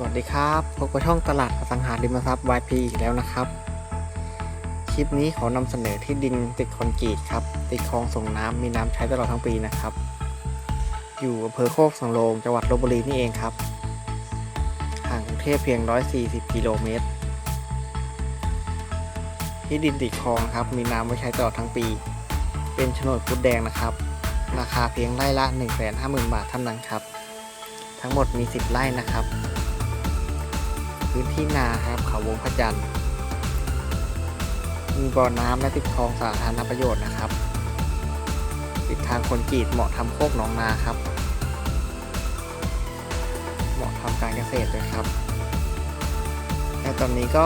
สวัสดีครับพบกับช่องตลาดอสังหาริมทรัพย์ YP อีกแล้วนะครับ คลิปนี้ขอนำเสนอที่ดินติดคอนกรีตครับ ติดคลองส่งน้ำมีน้ำใช้ตลอดทั้งปีนะครับ อยู่อำเภอโคกสังโลงจังหวัดลบบุรีนี่เองครับ ห่างกรุงเทพเพียง 140 กิโลเมตร ที่ดินติดคลองครับ มีน้ำไว้ใช้ตลอดทั้งปี เป็นโฉนดพุดแดงนะครับ ราคาเพียงไร่ละ 150,000 บาทเท่านั้นครับ ทั้งหมดมี 10 ไร่นะครับ พื้นที่นาครับเขาวงพระจันทร์มีบ่อน้ำและติดคลองสาธารณประโยชน์นะครับ ติดทางคนกรีตเหมาะทำโคกหนองนาครับ เหมาะทำการเกษตรเลยครับ และตอนนี้ก็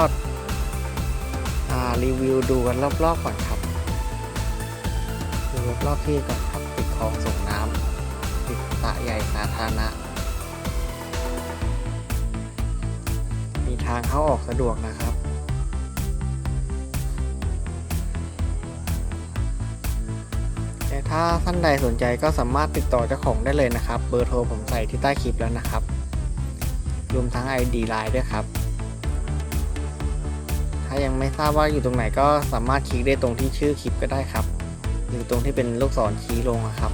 รีวิวดูกันรอบๆก่อนครับดูรอบๆที่ก่อนครับติดคลองส่งน้ำติดสระใหญ่สาธารณะางเข้าออกสะดวกนะครับ แต่ถ้าท่านใดสนใจก็สามารถติดต่อเจ้าของได้เลยนะครับ เบอร์โทรผมใส่ที่ใต้คลิปแล้วนะครับ รวมทั้ง ID Line ด้วยครับ ถ้ายังไม่ทราบว่าอยู่ตรงไหนก็สามารถคลิกได้ตรงที่ชื่อคลิปก็ได้ครับหรือตรงที่เป็นลูกศรชี้ลงอะครับ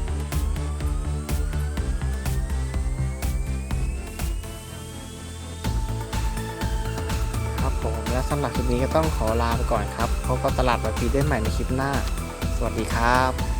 ผมและสำหรับคลิปนี้ก็ต้องขอลาไปก่อนครับ พบกับตลาดวันพีได้ใหม่ในคลิปหน้า สวัสดีครับ